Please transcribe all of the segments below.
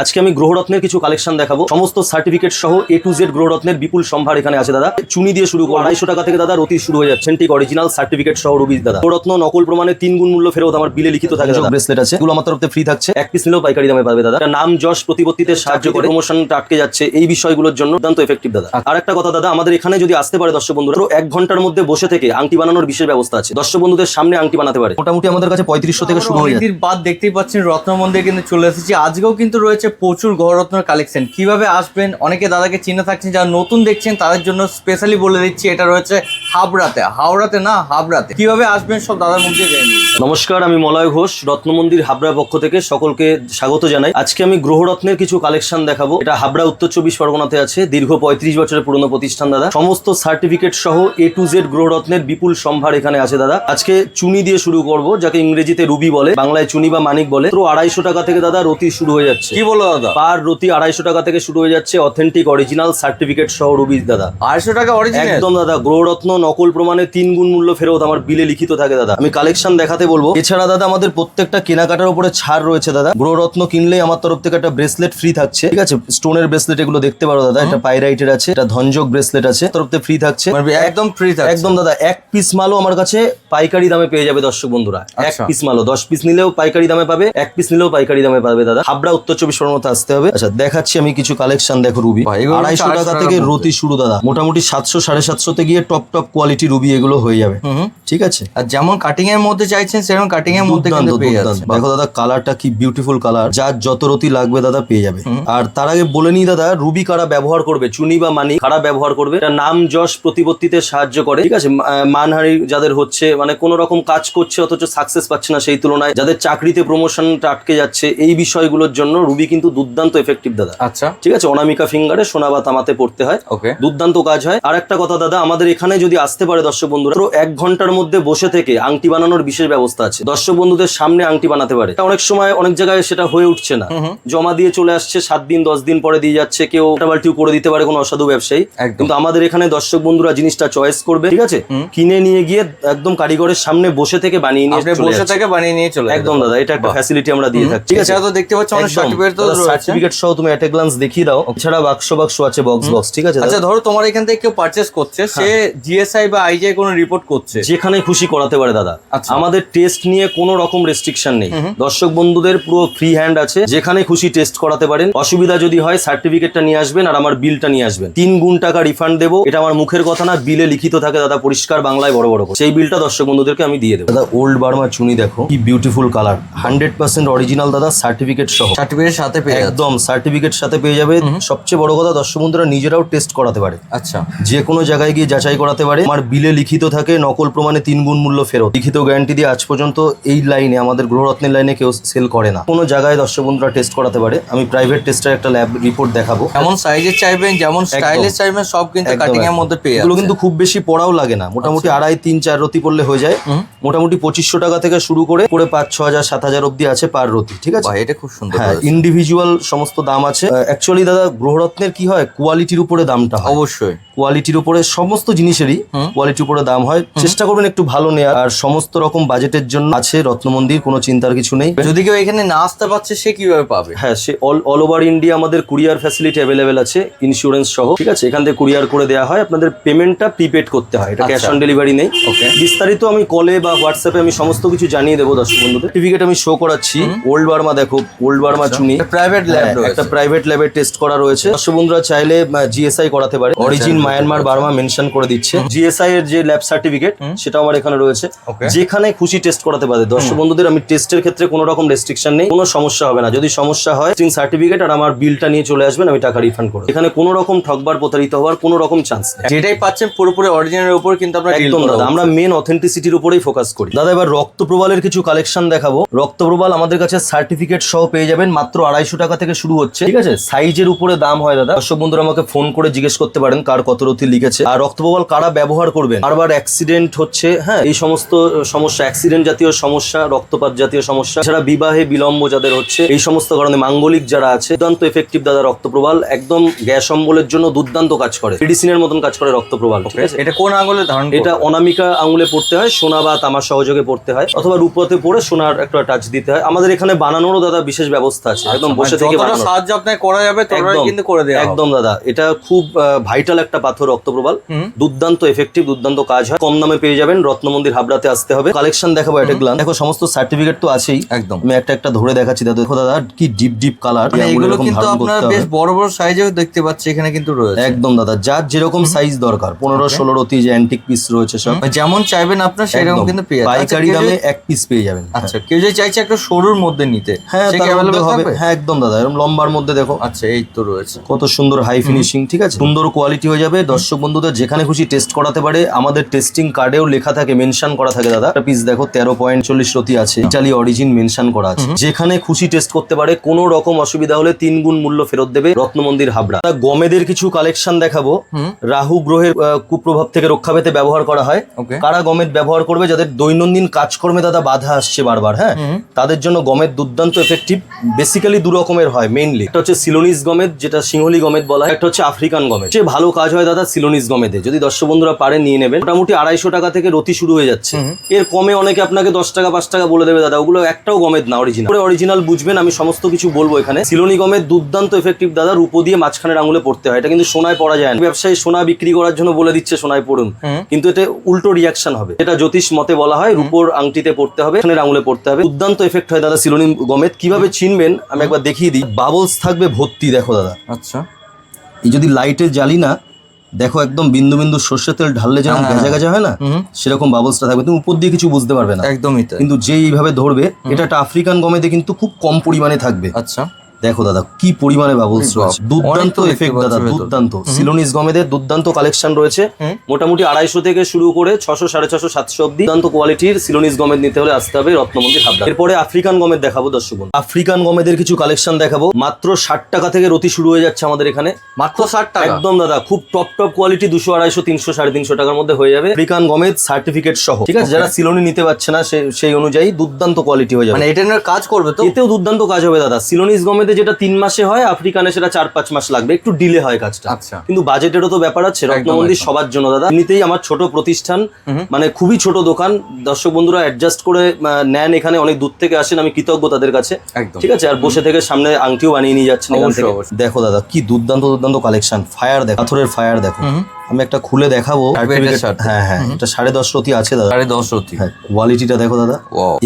আজকে আমি গ্রহরত্নের কিছু কালেকশন দেখাবো। সমস্ত সার্টিফিকেট সহ এ টু জেড গ্রহরত্নের বিপুল সম্ভার এখানে আছে দাদা। চুনি দিয়ে শুরু করব আড়াইশো টাকা থেকে দাদা রতি শুরু হয়ে যাচ্ছে। ঠিক অরিজিনাল সার্টিফিকেট সহ রুবি দাদা। গ্রহরত্ন নকল প্রমাণে তিন গুণ মূল্য ফেরত আমার বিলে লিখিত থাকে ব্রেসলেট আছে। এগুলো আমার তরফে ফ্রি থাকছে। এক পিস নিলেও পাইকারি দামে পাবে দাদা। নাম যশ প্রতিপত্তিতে সাহায্য করে। প্রমোশনটা আটকে যাচ্ছে। এই বিষয়গুলোর জন্য দুর্দান্ত এফেক্টিভ দাদা। আর একটা কথা দাদা আমাদের এখানে যদি আসতে পারে দর্শক বন্ধুরা তো এক ঘণ্টার মধ্যে বসে থেকে আংটি বানানোর বিশেষ ব্যবস্থা আছে। দর্শক বন্ধুদের সামনে আংটি বানাতে পারে। মোটামুটি আমাদের কাছে পঁয়ত্রিশশো থেকে শুরু হয়ে যায় বাদ দেখতেই পাচ্ছেন রত্ন মন্দির কিন্তু চলে এসেছি। আজকেও কিন্তু রয়েছে প্রচুর গহরত্নর কালেকশন কীভাবে আসবেন? অনেকে দাদাকে চিনে থাকছেন, যারা নতুন দেখছেন, তাদের জন্য স্পেশালি বলে দিচ্ছি, এটা রয়েছে হাবড়াতে। হাওড়াতে না, হাবড়াতে। কীভাবে আসবেন সব দাদার মুখ জেনে নিন। নমস্কার আমি মলয় ঘোষ রত্নমন্দির হাবড়া পক্ষ থেকে সকলকে স্বাগত জানাই। আজকে আমি গ্রহরত্নের কিছু কালেকশন দেখাবো। এটা হাবড়া উত্তর চব্বিশ পরগনাতে আছে দীর্ঘ পঁয়ত্রিশ বছরের পুরনো প্রতিষ্ঠান দাদা। সমস্ত সার্টিফিকেট সহ এ টু জেড গ্রহরত্নের বিপুল সম্ভার এখানে আছে দাদা। আজকে চুনি দিয়ে শুরু করব যাকে ইংরেজিতে রুবি বলে বাংলায় চুনি বা মানিক বলে। তো আড়াইশো টাকা থেকে দাদা রতি শুরু হয়ে যাচ্ছে। কি বলো দাদা? পার রতি আড়াইশো টাকা থেকে শুরু হয়ে যাচ্ছে অথেন্টিক অরিজিনাল সার্টিফিকেট সহ রুবি দাদা। আড়াইশো টাকা অরিজিনাল একদম দাদা গ্রহরত্ন নকল প্রমাণে তিন গুণ মূল্য ফেরত আমার বিলে লিখিত থাকে দাদা। আমি কালেকশন দেখাতে বলব। এছাড়া দাদা আমাদের প্রত্যেকটা কেনাকাটার উপরে ছাড় রয়েছে দাদা। গ্রহরত্ন কিনলেই আমার তরফ থেকে একটা ব্রেসলেট ফ্রি থাকছে। ঠিক আছে? স্টোনের ব্রেসলেট এগুলো দেখতে পারো দাদা। এটা পাইরাইটের আছে এটা ধনজক ব্রেসলেট আছে তরফ থেকে ফ্রি থাকছে। একদম ফ্রি থাকে একদম দাদা এক পিস মালও আমার কাছে পাইকারি দামে পেয়ে যাবে দর্শক বন্ধুরা। এক আচ্ছা। পিস মালও। দশ পিস নিলেও পাইকারি দামে পাবে এক পিস নিলেও পাইকারি দামে পাবে দাদা। হাবড়া উত্তর চব্বিশ পরগনাতে আসতে হবে। আচ্ছা দেখাচ্ছি আমি কিছু কালেকশন দেখো রুবি। আড়াইশো টাকা থেকে রতি শুরু দাদা। মোটামুটি সাতশো সাড়ে সাতশো সাতশোতে গিয়ে টপ টপ কোয়ালিটি রুবি এগুলো হয়ে যাবে। ঠিক আছে? আর যেমন কাটিং এর মধ্যে চাইছেন সেরকম কাটিং এর মধ্যে কিন্তু পেয়ে দুর্দান্ত। যাচ্ছে দেখো দাদা কালারটা কি বিউটিফুল কালার যার যত রতি লাগবে দাদা পেয়ে যাবে। আর তার আগে বলে নিই দাদা রুবি কারা ব্যবহার করবে? চুনি বা মানি কারা ব্যবহার করবে? এটা নাম যশ প্রতিপত্তিতে সাহায্য করে। ঠিক আছে? মা- আহ, মানহানি যাদের হচ্ছে মানে কোনো রকম কাজ করছে অথচ সাকসেস পাচ্ছে না সেই তুলনায় যাদের চাকরিতে প্রমোশনটা আটকে যাচ্ছে এই বিষয়গুলোর জন্য রুবি কিন্তু দুর্দান্ত এফেক্টিভ দাদা। আচ্ছা। ঠিক আছে? অনামিকা ফিঙ্গারে সোনা বা তামাতে পড়তে হয়। ওকে। দুর্দান্ত কাজ হয়। আর একটা কথা দাদা আমাদের এখানে যদি আসতে পারে দর্শক বন্ধুরা তো এক ঘণ্টার মধ্যে বসে থেকে আংটি বানানোর বিশেষ ব্যবস্থা আছে। দর্শক বন্ধুদের সামনে আংটি বানাতে পারে। অনেক সময় অনেক জায়গায় সেটা হয়ে উঠছে না। জমা দিয়ে চলে আসছে সাত দিন দশ দিন পরে দিয়ে যাচ্ছে কেউ পাল্টিও করে দিতে পারে কোনো অসাধু ব্যবসায়ী। কিন্তু আমাদের এখানে দর্শক বন্ধুরা জিনিসটা চয়েস করবে ঠিক আছে? কিনে নিয়ে গিয়ে একদম কারিগরের সামনে বসে থেকে বানিয়ে নিয়ে চলে বসে থেকে বানিয়ে নিয়ে চলে একদম দাদা এটা একটা ফ্যাসিলিটি আমরা দিয়ে থাকি ঠিক আছে? তো দেখতে পাচ্ছ অনেক সার্টিফিকেট তো সার্টিফিকেট সহ তুমি একটা গ্লান্স দেখিয়ে দাও। এছাড়া বাক্স বাক্স আছে বক্স বক্স ঠিক আছে আচ্ছা ধরো তোমার এখান থেকে কেউ পারচেস করছে সে জিএসআই বা আইজিআই কোনো রিপোর্ট করছে। যেখানে খুশি করাতে পারে দাদা। আচ্ছা। আমাদের টেস্ট নিয়ে কোনো রকম রেস্ট্রিকশন নেই। দর্শক বন্ধুদের পুরো ফ্রি হ্যান্ড আছে। যেখানে খুশি টেস্ট করাতে পারেন। অসুবিধা যদি হয় সার্টিফিকেটটা নিয়ে আসবেন আর আমার বিলটা নিয়ে আসবেন। তিন গুণ টাকা রিফান্ড দেবো। এটা আমার মুখের কথা না বিলে লিখিত থাকে দাদা পরিষ্কার বাংলায় বড় বড়। সেই বিলটা দর্শক বন্ধুদেরকে আমি দিয়ে দেবো। দাদা ওল্ড বার্মা চুনি দেখো কি beautiful colour hundred percent original দাদা সার্টিফিকেট সহ। সার্টিফিকেট সাথে পেয়ে একদম সার্টিফিকেট সাথে পেয়ে যাবে। সবচেয়ে বড় কথা দর্শক বন্ধুরা নিজেরাও টেস্ট করাতে পারে। আচ্ছা। যে কোনো জায়গায় গিয়ে যাচাই করাতে পারে। আমার বিলে লিখিত থাকে নকল প্রমাণে তিন গুণ মূল্য ফেরত। লিখিত গ্যারান্টি দিয়ে আজ পর্যন্ত এই লাইনে আমাদের গ্রহরত্নের লাইনে কেউ সেল করে না। কোনো জায়গায় দর্শক বন্ধুরা টেস্ট করাতে পারে। আমি প্রাইভেট টেস্টের একটা ল্যাব রিপোর্ট দেখাবো। যেমন সাইজের চাইবেন যেমন স্টাইলের চাইবেন সব কিন্তু কাটিং এর মধ্যে পেয়ে এগুলো কিন্তু খুব বেশি পড়াও লাগে না। মোটামুটি আড়াই তিন চার রতি পড়লে হয়ে যায়। মোটামুটি পঁচিশশো টাকা থেকে শুরু করে করে পাঁচ ছ হাজার সাত হাজার অব্দি আছে পার রতি ঠিক আছে? এটা খুব সুন্দর হ্যাঁ ইন্ডিভিজুয়াল সমস্ত দাম আছে। অ্যাকচুয়ালি দাদা গ্রহরত্নের কি হয়? কোয়ালিটির উপরে দামটা অবশ্যই। কোয়ালিটির উপরে সমস্ত জিনিসেরই কোয়ালিটির উপরে দাম হয়। চেষ্টা করবেন একটু ভালো নেওয়ার আর সমস্ত রকম বাজেটের জন্য আছে রত্নমন্দির কোনো চিন্তার কিছু নেই। যদি কেউ এখানে না আসতে পারছে সে কীভাবে পাবে? হ্যাঁ সে অল অল ওভার ইন্ডিয়া আমাদের কুরিয়ার ফ্যাসিলিটি অ্যাভেলেবেল আছে ইন্স্যুরেন্স সহ ঠিক আছে? এখান থেকে কুরিয়ার করে দেওয়া হয়। আপনাদের পেমেন্টটা প্রিপেড করতে হয়। এটা ক্যাশ আচ্ছা। অন ডেলিভারি নেই. বিস্তারিত আমি কলে বা হোয়াটসঅ্যাপে আমি সমস্ত কিছু জানিয়ে দেবো দর্শক বন্ধুদের। সার্টিফিকেট আমি শো করাচ্ছি। ওল্ড বার্মা দেখো ওল্ড বার্মা চুনি। প্রাইভেট ল্যাব একটা প্রাইভেট ল্যাবে টেস্ট করা রয়েছে। দর্শক বন্ধুরা চাইলে জিএসআই করাতে পারে। অরিজিন মায়ানমার বার্মা মেনশন করে দিচ্ছে। জিএসআই এর যে ল্যাব সার্টিফিকেট সেটা আমার এখানে রয়েছে। যেখানে খুশি টেস্ট করাতে পারে দর্শক বন্ধুদের আমি টেস্টের ক্ষেত্রে কোনো রকম রেস্ট্রিকশন নেই কোনো সমস্যা হবে না। যদি সমস্যা হয় সার্টিফিকেট আর আমার বিলটা নিয়ে চলে আসবেন আমি টাকা রিফান্ড করব এখানে কোনো রকম ঠকবার প্রতারিত হওয়ার কোনো রকম চান্স নেই। যেটাই পাচ্ছেন পুরোপুরি অরিজিনালের উপর কিন্তু আমরা একদম দাদা আমরা মেন অথেন্টিসিটির উপরেই ফোকাস করি। দাদা এবার রক্ত প্রবালের কিছু কালেকশন দেখাবো। রক্ত প্রবাল আমাদের কাছে সার্টিফিকেট সহ পেয়ে যাবেন মাত্র আড়াইশো টাকা থেকে শুরু হচ্ছে। ঠিক আছে? সাইজের উপরে দাম হয় দাদা। দর্শক বন্ধুরা আমাকে ফোন করে জিজ্ঞেস করতে পারেন কার কত কত লিখেছে আর রক্তপ্রবাল কারা ব্যবহার করবেন? বারবার অ্যাক্সিডেন্ট হচ্ছে হ্যাঁ এই সমস্ত সমস্যা অ্যাক্সিডেন্ট জাতীয় সমস্যা রক্তপাত জাতীয় সমস্যা এছাড়া বিবাহে বিলম্ব যাদের হচ্ছে এই সমস্ত কারণে মাঙ্গলিক যারা আছে দুর্দান্ত এফেক্টিভ দাদা রক্তপ্রবাল একদম গ্যাস অম্বলের জন্য দুর্দান্ত কাজ করে মেডিসিনের মতন কাজ করে রক্তপ্রবাল এটা কোন আঙুলে ধারণ? এটা অনামিকা আঙুলে পড়তে হয় সোনা বা তামার সহযোগে পড়তে হয় অথবা রূপতে পড়ে সোনার একটা টাচ দিতে হয়। আমাদের এখানে বানানোরও দাদা বিশেষ ব্যবস্থা আছে একদম মানে বসে থেকে বানানো। সাহায্য আপনাকে করা যাবে কিন্তু করে দেওয়া একদম দাদা এটা খুব ভাইটাল একটা পাথর রক্তপ্রবাল হুম। দুর্দান্ত এফেক্টিভ দুর্দান্ত কাজ হয়। কম দামে পেয়ে যাবেন রত্ন মন্দির হাবড়াতে আসতে হবে। কালেকশন দেখাবো এটা গ্লান দেখো সমস্ত সার্টিফিকেট তো আছেই। একদম। আমি একটা একটা ধরে দেখাচ্ছি দাদা দেখো দাদা কি ডিপ ডিপ কালার এগুলো কিন্তু আপনার বেশ বড় বড় সাইজেও দেখতে পাচ্ছি এখানে কিন্তু রয়েছে। একদম দাদা যার যেরকম সাইজ দরকার। পনেরো ষোলো রতি যে অ্যান্টিক পিস রয়েছে সব। মানে যেমন চাইবেন আপনার সেরকম কিন্তু পেয়ে আচ্ছা, পাইকারি দামে এক পিস পেয়ে যাবেন। আচ্ছা কেউ যদি চাইছে একটা সরুর মধ্যে নিতে হ্যাঁ হবে। হ্যাঁ একদম দাদা এরকম লম্বার মধ্যে দেখো। আচ্ছা এই তো রয়েছে। কত সুন্দর হাই ফিনিশিং ঠিক আছে? সুন্দর কোয়ালিটি হয়ে যাবে। দর্শক বন্ধুদের যেখানে খুশি টেস্ট করাতে পারে। আমাদের টেস্টিং কার্ডেও লেখা থাকে মেনশন করা থাকে দাদা। পিস দেখো তেরো পয়েন্ট চল্লিশ রতি আছে। ইটালি অরিজিন মেনশন করা আছে। যেখানে খুশি টেস্ট করতে পারে কোনো রকম অসুবিধা হলে তিন গুণ মূল্য ফেরত দেবে রত্ন মন্দির হাবড়া গমেদের কিছু কালেকশন দেখাবো। রাহু গ্রহের কুপ্রভাব থেকে রক্ষা পেতে ব্যবহার করা হয়। কারা গমেদ ব্যবহার করবে? যাদের দৈনন্দিন কাজকর্মে দাদা বাধা আসছে বারবার হ্যাঁ? তাদের জন্য গমের দুর্দান্ত এফেক্টিভ বেসিক্যালি দু রকমের হয় মেইনলি একটা হচ্ছে সিলোনিস গমেদ যেটা সিংহলি গমেদ বলা হয়। একটা হচ্ছে আফ্রিকান গমেদ যে ভালো কাজ হয় দাদা সিলোনিস গমেদে। যদি দর্শক বন্ধুরা পারে নিয়ে নেবেন। মোটামুটি আড়াইশো টাকা থেকে রতি শুরু হয়ে যাচ্ছে। এর কমে অনেকে আপনাকে দশ টাকা পাঁচ টাকা বলে দেবে দাদা। ওগুলো একটাও গমেদ না অরিজিনাল অরিজিনাল বুঝবেন আমি সমস্ত কিছু বলব এখানে। সিলোনি গমের দুর্দান্ত এফেক্টিভ দাদা। রূপো দিয়ে মাঝখানের আঙুলে পড়তে হয়। এটা কিন্তু সোনায় পড়া যায় না। ব্যবসায়ী সোনা বিক্রি করার জন্য বলে দিচ্ছে সোনায় পড়ুন। কিন্তু এটা উল্টো রিয়াকশন হবে। এটা জ্যোতিষ মতে বলা হয় রূপোর আংটিতে পড়তে হবে এখানের আঙুলে পড়তে হবে। দুর্দান্ত এফেক্ট হয় দাদা সিলোনিম গমেদ। কীভাবে চিনবেন আমি একবার দেখিয়ে দিই। বাবলস থাকবে ভর্তি দেখো দাদা। আচ্ছা। এই যদি লাইটে জ্বালি না দেখো একদম বিন্দু বিন্দু সর্ষের তেল ঢাললে যেমন হ্যাঁ, গেজা গেজা হয় না সেরকম বাবলসটা থাকবে। তুমি উপর দিয়ে কিছু বুঝতে পারবে না। একদমই কিন্তু যে এইভাবে ধরবে এটা একটা আফ্রিকান গমেতে কিন্তু খুব কম পরিমাণে থাকবে। আচ্ছা। দেখো দাদা কি পরিমাণে বাবলস রয়েছে দুর্দান্ত এফেক্ট দাদা দুর্দান্ত। সিলোনিস গমেদের দুর্দান্ত কালেকশন রয়েছে। মোটামুটি আড়াইশো থেকে শুরু করে ছশো সাড়ে ছশো সাতশো অব্দি দুর্দান্ত কোয়ালিটির সিলোনিস গমেদ নিতে হলে আসতে হবে রত্নমন্দির হাবড়া এরপরে আফ্রিকান গমেদ দেখাবো দর্শক আফ্রিকান গমেদের কিছু কালেকশন দেখাবো। মাত্র ষাট টাকা থেকে রতি শুরু হয়ে যাচ্ছে আমাদের এখানে। মাত্র ষাট টাকা? একদম দাদা খুব টপ টপ কোয়ালিটি দুশো আড়াইশো তিনশো সাড়ে তিনশো টাকার মধ্যে হয়ে যাবে। আফ্রিকান গমেদ সার্টিফিকেট সহ ঠিক আছে? যারা সিলোনি নিতে পারছে না সে- সেই অনুযায়ী দুর্দান্ত কোয়ালিটি হয়ে যাবে। মানে এটা কাজ করবে তো? এতেও দুর্দান্ত কাজ হবে দাদা। সিলোনিস গমেতে যেটা তিন মাসে হয় আফ্রিকানে সেটা চার পাঁচ মাস লাগবে। একটু ডিলে হয় কাজটা। আচ্ছা। কিন্তু বাজেটেরও তো ব্যাপার আছে রত্নমন্দির সবার জন্য। দাদা এমনিতেই আমার ছোট প্রতিষ্ঠান। মানে খুবই ছোট দোকান। দর্শক বন্ধুরা অ্যাডজাস্ট করে নেন এখানে অনেক দূর থেকে আসেন আমি কৃতজ্ঞ তাদের কাছে। ঠিক আছে? আর বসে থেকে সামনে আংটিও বানিয়ে নিয়ে যাচ্ছেন। দেখো দাদা কি দুর্দান্ত দুর্দান্ত কালেকশন ফায়ার দেখো পাথরের ফায়ার দেখো। আমি একটা খুলে দেখাবো। হ্যাঁ হ্যাঁ এটা সাড়ে দশ রতি আছে দাদা। সাড়ে দশ রতি। হ্যাঁ কোয়ালিটিটা দেখো দাদা।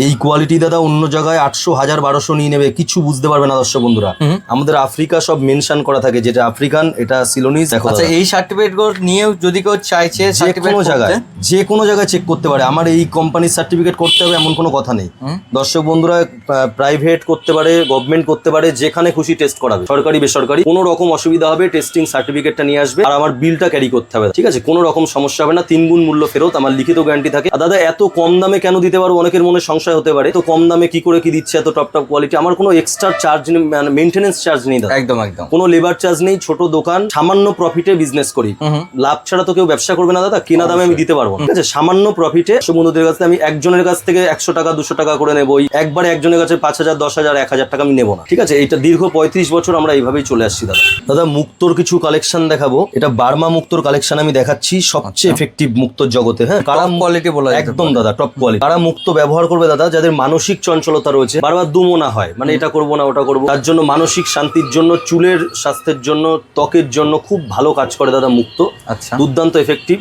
এই কোয়ালিটি দাদা অন্য জায়গায় আটশো হাজার বারোশো নিয়ে নেবে। কিছু বুঝতে পারবে না দর্শক বন্ধুরা। আমাদের আফ্রিকা সব মেনশন করা থাকে যেটা আফ্রিকান এটা সিলোনিস দেখো আচ্ছা এই সার্টিফিকেট নিয়েও যদি কেউ চাইছে যে কোনো জায়গায় যে কোনো জায়গায় চেক করতে পারে। আমার এই কোম্পানির সার্টিফিকেট করতে হবে এমন কোনো কথা নেই। দর্শক বন্ধুরা প্রাইভেট করতে পারে গভর্নমেন্ট করতে পারে যেখানে খুশি টেস্ট করাবে। সরকারি বেসরকারি কোনো রকম অসুবিধা হবে টেস্টিং সার্টিফিকেটটা নিয়ে আসবে। আর আমার বিলটা ক্যারি করতে হবে। ঠিক আছে? কোনো রকম সমস্যা হবে না। তিন গুণ মূল্য ফেরত। আমার লিখিত গ্যারান্টি থাকে। দাদা এত কম দামে কেন দিতে পারব? অনেকের মনে সংশয় হতে পারে। তো কম দামে কি করে কি দিচ্ছে এত টপ টপ কোয়ালিটি আমার কোনো এক্সট্রা চার্জ মানে মেনটেনেন্স চার্জ নেই দাদা। একদম একদম। কোনো লেবার চার্জ নেই ছোট দোকান সামান্য প্রফিটে বিজনেস করি। লাভ ছাড়া তো কেউ ব্যবসা করবে না দাদা। কেনা দামে আমি দিতে পারব। ঠিক আছে? সামান্য প্রফিটে বন্ধুদের কাছ থেকে আমি একজনের কাছ থেকে একশো টাকা দুশো টাকা করে নেব। একবারে একজনের কাছে পাঁচ হাজার দশ হাজার এক হাজার টাকা আমি নেব না। ঠিক আছে? এটা দীর্ঘ পঁয়ত্রিশ বছর আমরা এইভাবেই চলে আসছি দাদা। দাদা মুক্তোর কিছু কালেকশন দেখাবো। এটা বার্মা মুক্তোর কালেকশন আমি দেখাচ্ছি সবচেয়ে এফেক্টিভ মুক্তোর জগতে হ্যাঁ? কারা কোয়ালিটি বলা একদম দাদা টপ কোয়ালিটি তারা মুক্ত ব্যবহার করবে দাদা যাদের মানসিক চঞ্চলতা রয়েছে বারবার দুমোনা হয় মানে এটা করব না ওটা করব। তার জন্য মানসিক শান্তির জন্য চুলের স্বাস্থ্যের জন্য ত্বকের জন্য খুব ভালো কাজ করে দাদা মুক্ত। আচ্ছা। দুর্দান্ত এফেক্টিভ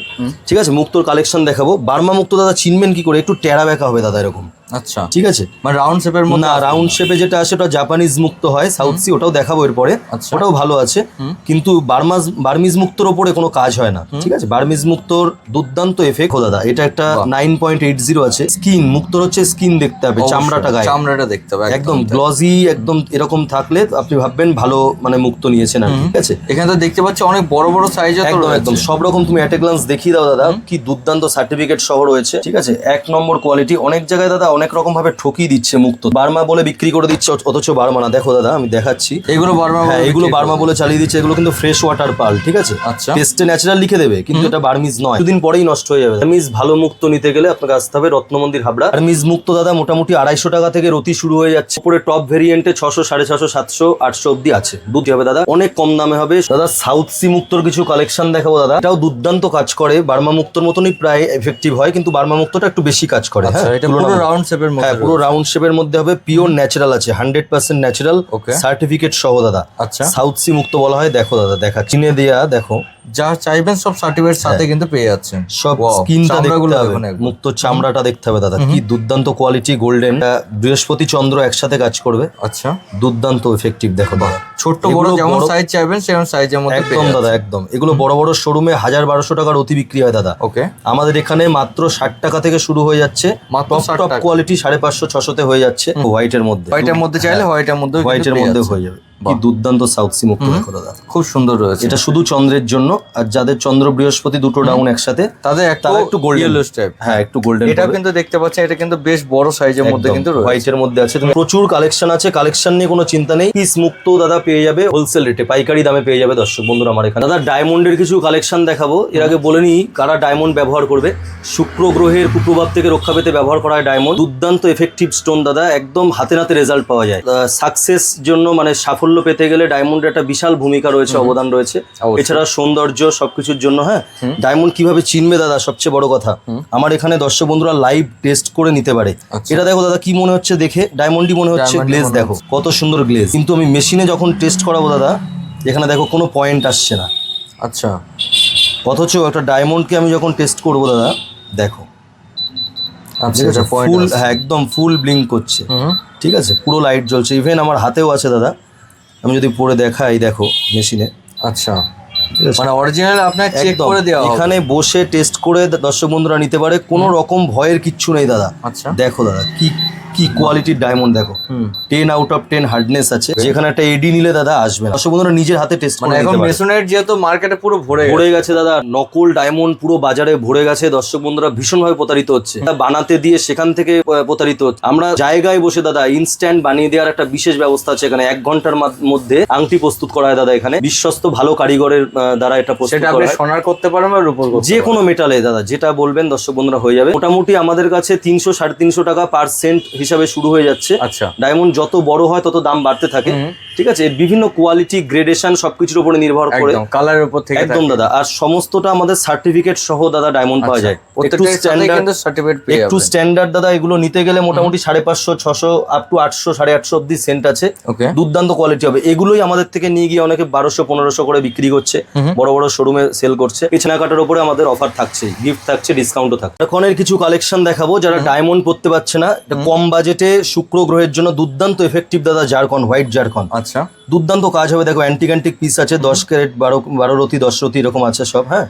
ঠিক আছে মুক্তোর কালেকশন দেখাবো। বার্মা মুক্ত দাদা চিনবেন কি করে? একটু টেরা বেঁকা হবে দাদা এরকম। আচ্ছা। ঠিক আছে? মানে রাউন্ড শেপের মধ্যে না রাউন্ড শেপে যেটা আছে ওটা জাপানিজ মুক্ত হয় সাউথ সি ওটাও দেখাবো এরপরে। আচ্ছা। ওটাও ভালো আছে। কিন্তু বার্মাজ বার্মিজ মুক্তর ওপরে কোনো কাজ হয় না। ঠিক আছে? বার্মিজ মুক্তর দুর্দান্ত এফেক্ট ও দাদা। এটা একটা নাইন পয়েন্ট এইট জিরো আছে। স্কিন মুক্তর হচ্ছে স্কিন দেখতে হবে চামড়াটা গায়ে। চামড়াটা দেখতে হবে একদম। গ্লজি একদম এরকম থাকলে আপনি ভাববেন ভালো মানে মুক্ত নিয়েছেন আর ঠিক আছে? এখানে তো দেখতে পাচ্ছি অনেক বড় বড় সাইজে একদম একদম। সব রকম তুমি অ্যাট গ্লান্স দেখিয়ে দাও দাদা। কি দুর্দান্ত সার্টিফিকেট সহ রয়েছে ঠিক আছে? এক নম্বর কোয়ালিটি অনেক জায়গায় দাদা অনেক রকম ভাবে ঠকিয়ে দিচ্ছে মুক্ত। বার্মা বলে বিক্রি করে দিচ্ছে অথচ বার্মা না। দেখো দাদা আমি দেখাচ্ছি। এগুলো বার্মা হ্যাঁ এগুলো বার্মা বলে চালিয়ে দিচ্ছে এগুলো কিন্তু ফ্রেশ ওয়াটার পাল ঠিক আছে? আচ্ছা। টেস্টে ন্যাচারাল লিখে দেবে কিন্তু এটা বার্মিজ নয়। দুদিন পরেই নষ্ট হয়ে যাবে। বার্মিজ ভালো মুক্ত নিতে গেলে আপনাকে আসতে হবে রত্নমন্দির হাবড়া। বার্মিজ মুক্ত দাদা মোটামুটি আড়াইশো টাকা থেকে রতি শুরু হয়ে যাচ্ছে। উপরে টপ ভেরিয়েন্টে ছশো সাড়ে ছশো সাতশো আটশো অব্দি আছে। দুটি হবে দাদা অনেক কম দামে হবে। দাদা সাউথ সি মুক্তর কিছু কালেকশন দেখাবো দাদা। এটাও দুর্দান্ত কাজ করে। বার্মা মুক্তর মতনই প্রায় এফেক্টিভ হয় কিন্তু বার্মা মুক্তটা একটু বেশি কাজ করে আচ্ছা হ্যাঁ? এটা পুরো তুলনামূলক। রাউন্ড শেপের মধ্যে হ্যাঁ পুরো রাউন্ড শেপের মধ্যে হবে পিওর ন্যাচারাল আছে হান্ড্রেড পার্সেন্ট ন্যাচারাল. সার্টিফিকেট সহ দাদা। আচ্ছা। সাউথ সি মুক্ত বলা হয় দেখো দাদা দেখা চিনে দেয়া দেখো। যা চাইবেন সব সার্টিফিকেট সাথে কিন্তু পেয়ে যাচ্ছেন। হ্যাঁ। সব স্কিনটা দেখতে হবে। মুক্ত চামড়াটা দেখতে হবে দাদা। কি দুর্দান্ত কোয়ালিটি গোল্ডেন বৃহস্পতি চন্দ্র একসাথে কাজ করবে। আচ্ছা। দুর্দান্ত এফেক্টিভ দেখো দাদা। ছোট্ট বড় যেমন সাইজ চাইবেন সেমন সাইজের মধ্যে একদম দাদা একদম। এগুলো বড় বড় শোরুমে হাজার বারোশো টাকার অতি বিক্রি হয় দাদা। ওকে। আমাদের এখানে মাত্র ষাট টাকা থেকে শুরু হয়ে যাচ্ছে। মাত্র টপ টপ কোয়ালিটি সাড়ে পাঁচশো ছশোতে হয়ে যাচ্ছে। হোয়াইটের মধ্যে। হোয়াইটের মধ্যে চাইলে হোয়াইটের মধ্যে হোয়াইটের মধ্যে হয়ে যাবে। কি দুর্দান্ত সাউথ সি মুক্ত দেখো দাদা খুব সুন্দর রয়েছে। এটা শুধু চন্দ্রের জন্য আর যাদের চন্দ্র বৃহস্পতি দুটো ডাউন একসাথে তাদের একটা একটু গোল্ডেন ইয়েলো টাইপ হ্যাঁ একটু গোল্ডেন এটাও কিন্তু দেখতে পাচ্ছেন এটা কিন্তু বেশ বড় সাইজের মধ্যে কিন্তু হোয়াইটের মধ্যে আছে। তুমি প্রচুর কালেকশন আছে। কালেকশন নিয়ে কোনো চিন্তা নেই। পিস মুক্ত দাদা পেয়ে যাবে হোলসেল রেটে পাইকারি দামে পেয়ে যাবে দর্শক বন্ধুরা আমার এখানে। দাদা ডায়মন্ডের কিছু কালেকশন দেখাবো। এর আগে বলে নিই কারা ডায়মন্ড ব্যবহার করবে? শুক্র গ্রহের কুপ্রভাব থেকে রক্ষা পেতে ব্যবহার করা হয় ডায়মন্ড দুর্দান্ত এফেক্টিভ স্টোন দাদা। একদম হাতে নাতে রেজাল্ট পাওয়া যায়। সাকসেস জন্য মানে সাফল্য পেতে গেলে ডায়মন্ডের একটা বিশাল ভূমিকা রয়েছে অবদান রয়েছে। এছাড়া সৌন্দর্য সবকিছুর জন্য হ্যাঁ? ডায়মন্ড কীভাবে চিনবে দাদা? সবচেয়ে বড় কথা। আমার এখানে দর্শক বন্ধুরা লাইভ টেস্ট করে নিতে পারে। আচ্ছা। এটা দেখো দাদা কি মনে হচ্ছে দেখে? ডায়মন্ডই মনে হচ্ছে গ্লেজ দেখো। কত সুন্দর গ্লেজ কিন্তু আমি মেশিনে যখন টেস্ট করাবো দাদা এখানে দেখো কোনো পয়েন্ট আসছে না। আচ্ছা। অথচ একটা ডায়মন্ডকে আমি যখন টেস্ট করব দাদা দেখো। আচ্ছা ফুল হ্যাঁ একদম ফুল ব্লিঙ্ক করছে। ঠিক আছে? পুরো লাইট জ্বলছে। ইভেন আমার হাতেও আছে দাদা। আমি যদি পরে দেখাই দেখো মেশিনে। আচ্ছা। মানে অরিজিনাল আপনার চেক করে দেওয়া এখানে বসে টেস্ট করে দর্শক বন্ধুরা নিতে পারে। কোনো রকম ভয়ের কিচ্ছু নেই দাদা। আচ্ছা। দেখো দাদা কি কি কোয়ালিটির ডায়মন্ড দেখো। Ten out of ten hardness আছে। যেখানে একটা এডি নিলে দাদা আসবে না। বন্ধুরা নিজের হাতে টেস্ট মানে এখন মেশিনের যেহেতু মার্কেটে পুরো ভরে ভরে গেছে। দাদা। নকল ডায়মন্ড পুরো বাজারে ভরে গেছে। দর্শক বন্ধুরা ভীষণভাবে প্রতারিত হচ্ছে। বানাতে দিয়ে সেখান থেকে প্রতারিত হচ্ছে। আমরা জায়গায় বসে দাদা ইনস্ট্যান্ট বানিয়ে দেওয়ার একটা বিশেষ ব্যবস্থা আছে এখানে। এক ঘণ্টার মধ্যে আংটি প্রস্তুত করা হয় দাদা এখানে। বিশ্বস্ত ভালো কারিগরের দ্বারা এটা সেটা আপনি সোনার করতে পারেন বা রূপোর যে কোনো মেটালে দাদা যেটা বলবেন দর্শক বন্ধুরা হয়ে যাবে। মোটামুটি আমাদের কাছে তিনশো সাড়ে তিনশো টাকা পার সেন্ট হিসাবে শুরু হয়ে যাচ্ছে। আচ্ছা। ডায়মন্ড যত বড় হয় তত দাম বাড়তে থাকে। ঠিক আছে? বিভিন্ন কোয়ালিটি গ্রেডেশন সবকিছুর উপরে নির্ভর করে। কালারের উপর থেকে একদম দাদা। আর সমস্তটা আমাদের সার্টিফিকেট সহ দাদা ডায়মন্ড পাওয়া যায়। একটু স্ট্যান্ডার্ড সার্টিফিকেট একটু স্ট্যান্ডার্ড দাদা এগুলো নিতে গেলে মোটামুটি সাড়ে পাঁচশো ছশো আপ টু আটশো সাড়ে আটশো অব্দি সেন্ট আছে। দুর্দান্ত কোয়ালিটি হবে। এগুলোই আমাদের থেকে নিয়ে গিয়ে অনেকে বারোশো পনেরোশো করে বিক্রি করছে। বড় বড় শোরুমে সেল করছে। এই কেনাকাটার উপরে আমাদের অফার থাকছে গিফট থাকছে ডিসকাউন্টও থাকছে। এখনের কিছু কালেকশন দেখাবো যারা ডায়মন্ড পড়তে পারছে না। কম বাজেটে শুক্র গ্রহের জন্য দুর্দান্ত এফেক্টিভ দাদা জারকন হোয়াইট জারকন। আচ্ছা। দুর্দান্ত কাজ হবে। দেখো অ্যান্টিক অ্যান্টিক পিস আছে দশ ক্যারেট বারো বারো রতি দশ রতি এরকম আছে সব হ্যাঁ?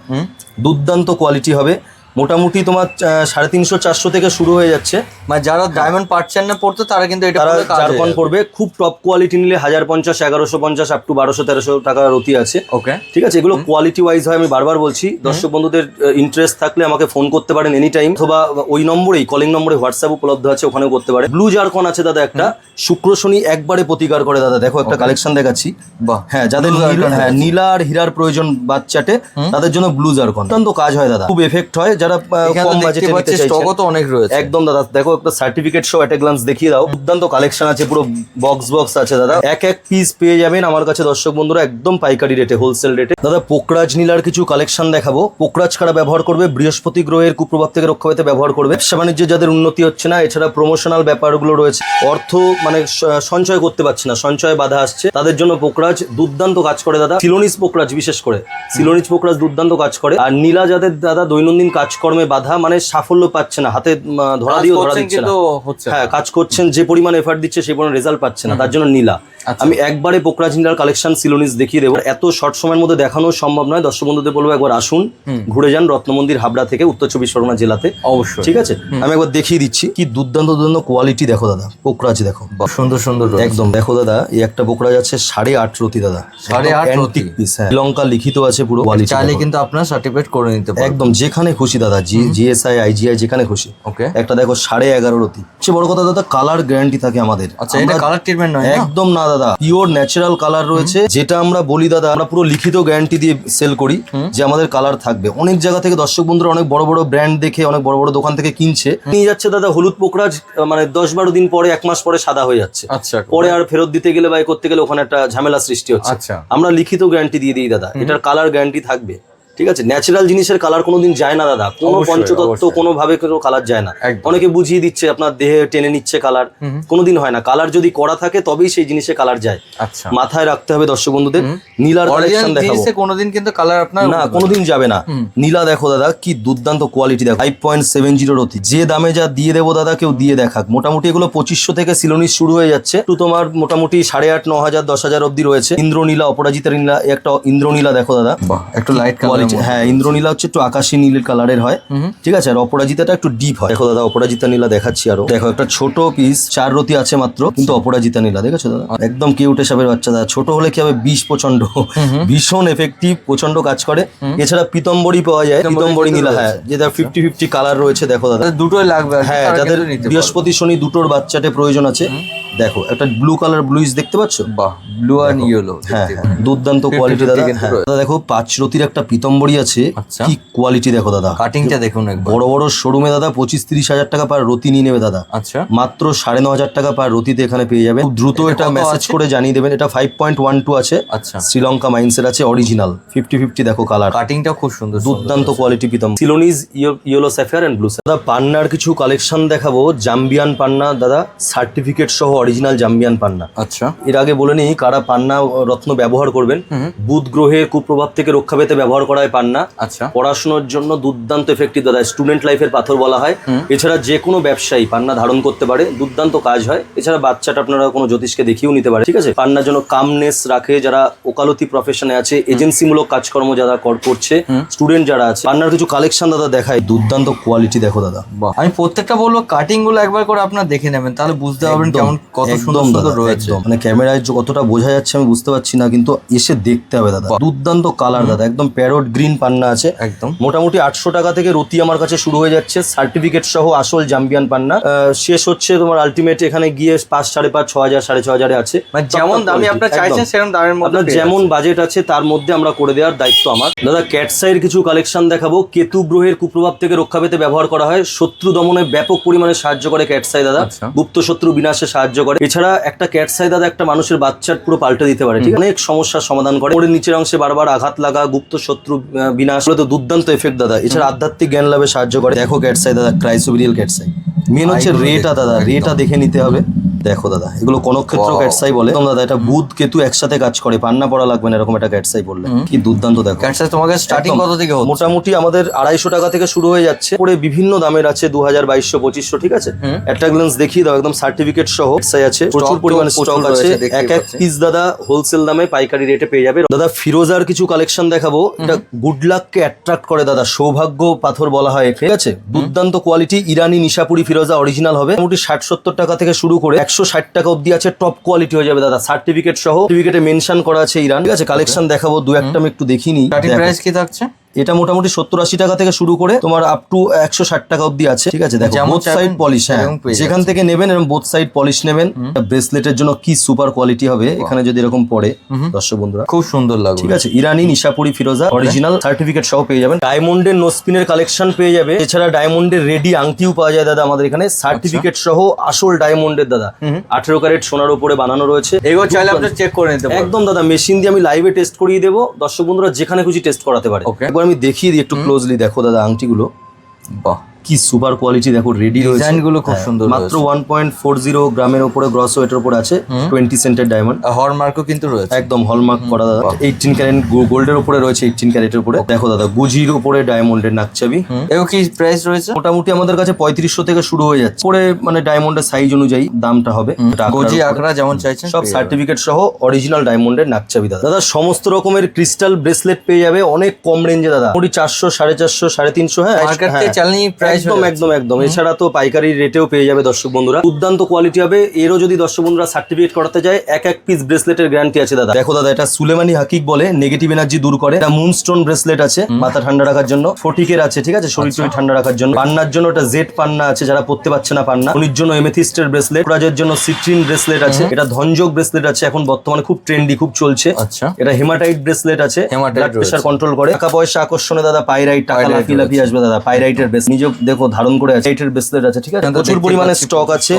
দুর্দান্ত কোয়ালিটি হবে। মোটামুটি তোমার সাড়ে তিনশো চারশো থেকে শুরু হয়ে যাচ্ছে। মানে যারা ডায়মন্ড পাচ্ছেন না পড়তে তারা কিন্তু এটা তারা পড়বে। খুব টপ কোয়ালিটি নিলে হাজার পঞ্চাশ এগারোশো পঞ্চাশ আপ টু বারোশো তেরোশো টাকার রতি আছে। ওকে ঠিক আছে? এগুলো কোয়ালিটি ওয়াইজ হয় আমি বারবার বলছি। দর্শক বন্ধুদের ইন্টারেস্ট থাকলে আমাকে ফোন করতে পারেন এনি টাইম অথবা ওই নম্বরেই কলিং নম্বরে হোয়াটসঅ্যাপ উপলব্ধ আছে ওখানেও করতে পারে ব্লু জারকন আছে দাদা একটা। শুক্র শনি একবারে প্রতিকার করে দাদা। দেখো একটা কালেকশন দেখাচ্ছি। হ্যাঁ যাদের হ্যাঁ নীলা আর হীরার প্রয়োজন বাচ্চাটে তাদের জন্য ব্লু জারকন অত্যন্ত কাজ হয় দাদা। খুব এফেক্ট হয়। যারা কম বাজেটে নিতে পাচ্ছি চাইছে। স্টকও তো অনেক রয়েছে। একদম দাদা দেখো একটা সার্টিফিকেট শো একটা গ্লান্স দেখিয়ে দাও। দুর্দান্ত কালেকশন আছে পুরো বক্স বক্স আছে দাদা। এক এক পিস পেয়ে যাবেন আমার কাছে দর্শক বন্ধুরা একদম পাইকারি রেটে হোলসেল রেটে দাদা পোকরাজ নীলার কিছু কালেকশন দেখাবো। পোকরাজ কারা ব্যবহার করবে? বৃহস্পতি গ্রহের কুপ্রভাব থেকে রক্ষা পেতে ব্যবহার করবে। ব্যবসা বাণিজ্য যাদের উন্নতি হচ্ছে না এছাড়া প্রমোশনাল ব্যাপারগুলো রয়েছে। অর্থ মানে সঞ্চয় করতে পারছে না সঞ্চয় বাধা আসছে। তাদের জন্য পোকরাজ দুর্দান্ত কাজ করে দাদা। সিলোনিস পোকরাজ বিশেষ করে। সিলোনিস পোকরাজ দুর্দান্ত কাজ করে। আর নীলা যাদের দাদা দৈনন্দিন কাজকর্মে বাধা মানে সাফল্য পাচ্ছে না হাতে ধরা দিয়ে দিয়েও ধরা দিচ্ছে না। হ্যাঁ কাজ করছেন যে পরিমাণ এফার্ট দিচ্ছে সেই পরিমাণ রেজাল্ট পাচ্ছে না তার জন্য নীলা। আমি একবারে পোকরা জিন্দার কালেকশন সিলোনিস দেখিয়ে দেবো। এত শর্ট সময়ের মধ্যে দেখানো সম্ভব নয়। দর্শক বন্ধুদের বলব একবার আসুন ঘুরে যান রত্নমন্দির হাবড়া থেকে উত্তর চব্বিশ পরগনা জেলাতে। অবশ্যই। ঠিক আছে? আমি একবার দেখিয়ে দিচ্ছি। কি দুর্দান্ত দুর্দান্ত কোয়ালিটি দেখো দাদা পোকরাজ দেখো। সুন্দর সুন্দর একদম দেখো দাদা এই একটা পোকরা আছে সাড়ে আট রতি দাদা। সাড়ে আট রতি? পিস হ্যাঁ। লঙ্কা লিখিত আছে পুরো কোয়ালিটি চাইলে কিন্তু আপনার সার্টিফিকেট করে নিতে একদম যেখানে খুশি দাদা জি জিএসআই আইজিআই যেখানে খুশি। ওকে একটা দেখো সাড়ে এগারো রতি। সে বড় কথা দাদা কালার গ্যারান্টি থাকে আমাদের। আচ্ছা এটা কালার ট্রিটমেন্ট নয় একদম না দাদা পিওর ন্যাচারাল কালার রয়েছে। যেটা আমরা বলি দাদা আমরা পুরো লিখিত গ্যারান্টি দিয়ে সেল করি যে আমাদের কালার থাকবে। অনেক জায়গা থেকে দর্শক বন্ধুরা অনেক বড় বড় ব্র্যান্ড দেখে অনেক বড় বড় দোকান থেকে কিনছে। নিয়ে যাচ্ছে দাদা হলুদ পোকরাজ মানে দশ বারো দিন পরে এক মাস পরে সাদা হয়ে যাচ্ছে। আচ্ছা। পরে আর ফেরত দিতে গেলে বা করতে গেলে ওখানে একটা ঝামেলা সৃষ্টি হচ্ছে। আচ্ছা। আমরা লিখিত গ্যারান্টি দিয়ে দিই দাদা। এটার কালার গ্যারান্টি থাকবে। ঠিক আছে? ন্যাচারাল জিনিসের কালার কোনোদিন যায় না দাদা। কোনো পঞ্চতত্ত্ব অবশ্যই। কোনো কালার যায় না। অনেকে বুঝিয়ে দিচ্ছে আপনার দেহে টেনে নিচ্ছে কালার কোনোদিন হয় না। কালার যদি করা থাকে তবেই সেই জিনিসে কালার যায়। আচ্ছা। মাথায় রাখতে হবে দর্শক বন্ধুদের। নীলার কালেকশন দেখাবো। জিনিসে কোনোদিন কিন্তু কালার আপনার না কোনোদিন যাবে না। নীলা দেখো দাদা কি দুর্দান্ত কোয়ালিটি দেখো। ফাইভ পয়েন্ট সেভেন জিরো রতি। যে দামে যা দিয়ে দেবো দাদা কেউ দিয়ে দেখাক। মোটামুটি এগুলো পঁচিশশো থেকে সিলোনি শুরু হয়ে যাচ্ছে। তো তোমার মোটামুটি সাড়ে আট ন হাজার দশ হাজার অব্দি রয়েছে। ইন্দ্রনীলা অপরাজিতা নীলা একটা ইন্দ্রনীলা দেখো দাদা। বাহ একটু লাইট কালার কোয়ালিটি হ্যাঁ। ইন্দ্রনীলা হচ্ছে একটু আকাশী নীল কালারের হয়। ঠিক আছে আর অপরাজিতাটা একটু ডিপ হয়। দেখো দাদা অপরাজিতা নীলা দেখাচ্ছি আরও। দেখো একটা ছোট পিস চার রতি আছে মাত্র কিন্তু অপরাজিতা নীলা দেখেছ দাদা? একদম কিউটে সাপের বাচ্চা দাদা। ছোট হলে কি হবে? বিষ প্রচণ্ড ভীষণ এফেক্টিভ প্রচণ্ড কাজ করে। এছাড়া পিতম্বরী পাওয়া যায় পিতম্বরী নীলা হ্যাঁ যেটা ফিফটি ফিফটি কালার রয়েছে দেখো দাদা। দুটোই লাগবে হ্যাঁ যাদের। বৃহস্পতি শনি দুটোর বাচ্চাটে প্রয়োজন আছে। দেখো একটা ব্লু কালার ব্লুইস দেখতে পাচ্ছ? বাহ ব্লু অ্যান্ড ইয়েলো হ্যাঁ হ্যাঁ, দুর্দান্ত কোয়ালিটি দাদা। দাদা দেখো পাঁচ রতির একটা পিতম্বরী আছে। আচ্ছা। কি কোয়ালিটি দেখো দাদা। কাটিংটা দেখুন বড় বড় শোরুমে দাদা পঁচিশ তিরিশ হাজার টাকা পার রতি নিয়ে নেবে দাদা। আচ্ছা। মাত্র সাড়ে ন হাজার টাকা পার রতিতে এখানে পেয়ে যাবে খুব দ্রুত এটা মেসেজ করে জানিয়ে দেবেন। এটা ফাইভ পয়েন্ট ওয়ান টু আছে। আচ্ছা। শ্রীলঙ্কা মাইন্সের আছে অরিজিনাল ফিফটি ফিফটি দেখো কালার কাটিংটা খুব সুন্দর দুর্দান্ত quality পিতম Ceylonese yellow sapphire and blue দাদা পান্নার কিছু কালেকশন দেখাবো। জাম্বিয়ান পান্না দাদা সার্টিফিকেট সহ অরিজিনাল জাম্বিয়ান পান্না আচ্ছা। এর আগে বলে নিই কারা পান্না রত্ন ব্যবহার করবেন। বুধ গ্রহের কুপ্রভাব থেকে রক্ষা পেতে ব্যবহার করা হয় পান্না। আচ্ছা। পড়াশোনার জন্য দুর্দান্ত এফেক্টিভ দাদা স্টুডেন্ট লাইফের পাথর বলা হয়। এছাড়া যে কোনো ব্যবসায়ী পান্না ধারণ করতে পারে দুর্দান্ত কাজ হয়। এছাড়া বাচ্চাটা আপনারা কোনো জ্যোতিষকে দেখিয়েও নিতে পারে ঠিক আছে? পান্নার জন্য কামনেস রাখে যারা ওকালতি প্রফেশনে আছে এজেন্সিমূলক কাজকর্ম যারা কর- করছে স্টুডেন্ট যারা আছে। পান্নার কিছু কালেকশন দাদা দেখায় দুর্দান্ত কোয়ালিটি দেখো দাদা। আমি প্রত্যেকটা বলব কাটিংগুলো একবার করে আপনার দেখে নেবেন তাহলে বুঝতে পারবেন কেমন কত সুন্দর সুন্দর রয়েছে। মানে ক্যামেরায় কতটা বোঝা যাচ্ছে আমি বুঝতে পারছি না কিন্তু এসে দেখতে হবে দাদা। দুর্দান্ত কালার দাদা একদম প্যারোট গ্রিন পান্না আছে। একদম। মোটামুটি আটশো টাকা থেকে রতি আমার কাছে শুরু হয়ে যাচ্ছে সার্টিফিকেট সহ আসল জাম্বিয়ান পান্না। শেষ হচ্ছে তোমার আলটিমেট এখানে গিয়ে পাঁচ সাড়ে পাঁচ ছ হাজার সাড়ে ছ হাজারে আছে। মানে যেমন দামি আপনার চাইছেন সেরকম দামের মধ্যে আপনার যেমন বাজেট আছে তার মধ্যে আমরা করে দেওয়ার দায়িত্ব আমার। দাদা ক্যাটসাইয়ের কিছু কালেকশন দেখাবো। কেতু গ্রহের কুপ্রভাব থেকে রক্ষা পেতে ব্যবহার করা হয়। শত্রু দমনে ব্যাপক পরিমাণে সাহায্য করে ক্যাটসাই দাদা। আচ্ছা। গুপ্ত শত্রু বিনাশে সাহায্য করে। এছাড়া একটা ক্যাটসাই দাদা একটা মানুষের বাচ্চার পুরো পাল্টে দিতে পারে ঠিক অনেক সমস্যার সমাধান করে। ওর নিচের অংশে বারবার আঘাত লাগা গুপ্ত শত্রু বিনাশ তো দুর্দান্ত এফেক্ট দাদা। এছাড়া আধ্যাত্মিক জ্ঞান লাভে সাহায্য করে। দেখো ক্যাটসাই দাদা ক্রাইসোবিরিয়াল ক্যাটসাই মেন হচ্ছে রেটা দাদা রেটা দেখে নিতে হবে। দেখো দাদা এগুলো কনকক্ষেত্র Wow. ক্যাটসাই বলে। একদম দাদা এটা বুধ কেতু একসাথে কাজ করে পান্না পড়া লাগবে না এরকম একটা ক্যাটসাই বললে। কি দুর্দান্ত দেখো। ক্যাটসাই তোমাকে স্টার্টিং কত থেকে হচ্ছে? মোটামুটি আমাদের আড়াইশো টাকা থেকে শুরু হয়ে যাচ্ছে। পরে বিভিন্ন দামের আছে দু হাজার বাইশশো পঁচিশশো ঠিক আছে? একটা গ্লান্স দেখিয়ে দাও একদম সার্টিফিকেট সহ সাই আছে। প্রচুর পরিমাণে স্টক আছে। এক এক পিস দাদা হোলসেল দামে পাইকারি রেটে পেয়ে যাবে। দাদা ফিরোজার কিছু কালেকশন দেখাবো। এটা গুড লাককে অ্যাট্রাক্ট করে দাদা। সৌভাগ্য পাথর বলা হয় ঠিক আছে? দুর্দান্ত কোয়ালিটি ইরানি নিশাপুরি ফিরোজা অরিজিনাল হবে। মোটামুটি ষাট সত্তর টাকা থেকে শুরু করে একশো ষাট টাকা অব্দি আছে টপ কোয়ালিটি হয়ে যাবে দাদা। সার্টিফিকেট সহ সার্টিফিকেটে মেনশন করা আছে ইরান। ঠিক আছে কালেকশন দেখাবো দু একটা আমি একটু দেখিনি। প্রাইস কি থাকছে? এটা মোটামুটি সত্তর আশি টাকা থেকে শুরু করে তোমার আপ টু একশো ষাট টাকা অব্দি আছে ঠিক আছে? দেখো বোথ সাইড পলিশ হ্যাঁ। যেখান থেকে নেবেন এরকম বোথ সাইড পলিশ নেবেন। ব্রেসলেটের জন্য কি সুপার কোয়ালিটি হবে এখানে যদি এরকম পড়ে দর্শক বন্ধুরা। খুব সুন্দর লাগবে। ঠিক আছে ইরানি নিশাপুরি ফিরোজা অরিজিনাল সার্টিফিকেট সহ পেয়ে যাবেন। ডায়মন্ডের নোস্পিনের কালেকশন পেয়ে যাবে। এছাড়া ডায়মন্ডের রেডি আংটিও পাওয়া যায় দাদা আমাদের এখানে। সার্টিফিকেট সহ আসল ডায়মন্ডের দাদা। আঠেরো ক্যারেট সোনার উপরে বানানো রয়েছে। এগুলো চাইলে আপনি চেক করে নিতে একদম দাদা মেশিন দিয়ে আমি লাইভে টেস্ট করিয়ে দেবো। দর্শক বন্ধুরা যেখানে খুশি টেস্ট করাতে পারে। আমি দেখিয়ে দিই একটু ক্লোজলি দেখো দাদা আংটিগুলো। বাহ। কি সুপার কোয়ালিটি দেখো রেডি রয়েছে। ডিজাইনগুলো খুব হ্যাঁ, সুন্দর মাত্র ওয়ান পয়েন্ট ফোর জিরো গ্রামের উপরে গ্রস ওয়েটের উপরে আছে টোয়েন্টি সেন্টের ডায়মন্ড হলমার্কও কিন্তু রয়েছে। একদম হলমার্ক করা দাদা। এইটিন ক্যারেট গোল্ডের উপরে রয়েছে এইটিন ক্যারেটের উপরে দেখো দাদা গুজির উপরে ডায়মন্ডের নাকচাবি। এও কি প্রাইস রয়েছে? মোটামুটি আমাদের কাছে পঁয়ত্রিশশো থেকে শুরু হয়ে যাচ্ছে। পরে মানে ডায়মন্ডের সাইজ অনুযায়ী দামটা হবে। গজি। আকড়া যেমন চাইছেন সব সার্টিফিকেট সহ অরিজিনাল ডায়মন্ডের নাকচাবি দাদা। দাদা সমস্ত রকমের ক্রিস্টাল ব্রেসলেট পেয়ে যাবে অনেক কম রেঞ্জে দাদা। মোটামুটি চারশো সাড়ে চারশো সাড়ে তিনশো হ্যাঁ। মার্কেট চালনি একদম একদম একদম। এছাড়া তো পাইকারি রেটেও পেয়ে যাবে দর্শক বন্ধুরা। দুর্দান্ত কোয়ালিটি হবে। এরও যদি দর্শক বন্ধুরা সার্টিফিকেট করাতে যায় এক এক পিস ব্রেসলেটের গ্যারান্টি আছে দাদা। দেখো দাদা এটা সুলেমানি হাকিক বলে নেগেটিভ এনার্জি দূর করে। এটা মুনস্টোন ব্রেসলেট আছে মাথা ঠান্ডা রাখার জন্য। ফটিকের আছে ঠিক আছে? শরীর টরীর ঠান্ডা রাখার জন্য। পান্নার জন্য এটা জেড পান্না আছে যারা পড়তে পারছে না পান্না। উনির জন্য এমেথিস্টের ব্রেসলেট রাজের জন্য সিট্রিন ব্রেসলেট আছে। এটা ধনযোগ ব্রেসলেট আছে। এখন বর্তমানে খুব ট্রেন্ডি খুব চলছে। আচ্ছা। এটা হেমাটাইট ব্রেসলেট আছে। ব্লাড প্রেশার কন্ট্রোল করে। টাকা পয়সা আকর্ষণে দাদা পাইরাইট টাকা লাফি লাফি আসবে দাদা। পাইরাইটের বেস নিজে দেখো ধারণ করে আছে। এইটের ব্রেসলেট আছে ঠিক আছে? প্রচুর পরিমাণে স্টক আছে।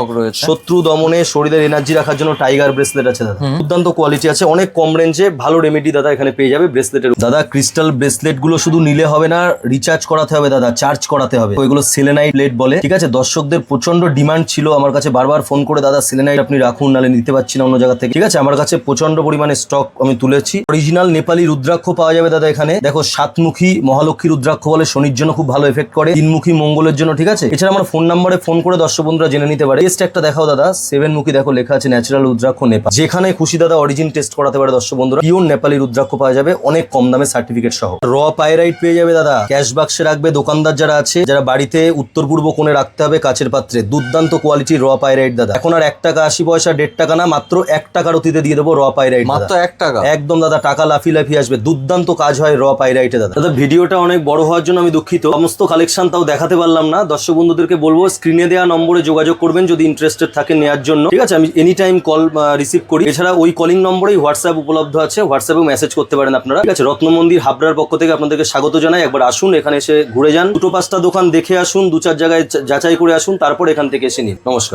শত্রু দমনে শরীরের এনার্জি রাখার জন্য টাইগার ব্রেসলেট আছে দাদা। দুর্দান্ত কোয়ালিটি আছে অনেক কম রেঞ্জে ভালো রেমেডি দাদা এখানে পেয়ে যাবে ব্রেসলেটের দাদা ক্রিস্টাল ব্রেসলেটগুলো শুধু নিলে হবে না রিচার্জ করাতে হবে দাদা চার্জ করাতে হবে। ওইগুলো সেলেনাইট প্লেট বলে ঠিক আছে? দর্শকদের প্রচণ্ড ডিমান্ড ছিল আমার কাছে বারবার ফোন করে দাদা সেলেনাইট আপনি রাখুন নালে নিতে পারছি না অন্য জায়গা থেকে। ঠিক আছে? আমার কাছে প্রচণ্ড পরিমাণে স্টক আমি তুলেছি। অরিজিনাল নেপালি রুদ্রাক্ষ পাওয়া যাবে দাদা এখানে। দেখো সাতমুখী মহালক্ষ্মী রুদ্রাক্ষ বলে শনির জন্য খুব ভালো এফেক্ট করে। তিনমুখী মঙ্গলের জন্য ঠিক আছে? এছাড়া আমার ফোন নাম্বারে ফোন করে দর্শক বন্ধুরা জেনে নিতে পারে। টেস্ট একটা দেখাও দাদা সেভেন মুখী দেখো লেখা আছে ন্যাচারাল রুদ্রাক্ষ নেপাল যেখানে খুশি দাদা অরিজিন টেস্ট করাতে পারে দর্শক বন্ধুরা। পিওর নেপালি রুদ্রাক্ষ পাওয়া যাবে অনেক কম দামে সার্টিফিকেট সহ। র পাইরাইট পেয়ে যাবে দাদা। ক্যাশ বাক্সে রাখবে দোকানদার যারা আছে যারা বাড়িতে উত্তর পূর্ব কোণে রাখতে হবে কাচের পাত্রে। দুর্দান্ত কোয়ালিটির র পাইরাইট দাদা। এখন আর এক টাকা আশি পয়সা দেড় টাকা না মাত্র এক টাকার অতিতে দিয়ে দেবো র পাইরাইট মাত্র এক টাকা? একদম দাদা টাকা লাফি লাফি আসবে। দুর্দান্ত কাজ হয় র পাইরাইটে দাদা। দাদা ভিডিওটা অনেক বড় হওয়ার জন্য আমি দুঃখিত। সমস্ত কালেকশন তাও দেখাতে পারলাম না। দর্শক বন্ধুদেরকে বলব স্ক্রিনে দেওয়া নম্বরে যোগাযোগ করবেন যদি ইন্টারেস্টেড থাকে নেওয়ার জন্য। ঠিক আছে, আমি এনি টাইম কল রিসিভ করি। এছাড়া ওই কলিং নম্বরেই হোয়াটসঅ্যাপ উপলব্ধ আছে। হোয়াটসঅ্যাপে মেসেজ করতে পারেন আপনারা। ঠিক আছে রত্নমন্দির হাবড়ার পক্ষ থেকে আপনাদেরকে স্বাগত জানাই। একবার আসুন, এখানে এসে ঘুরে যান। দুটো পাঁচটা দোকান দেখে আসুন, দু চার জায়গায় যাচাই করে আসুন, তারপর এখান থেকে এসে নিন। নমস্কার।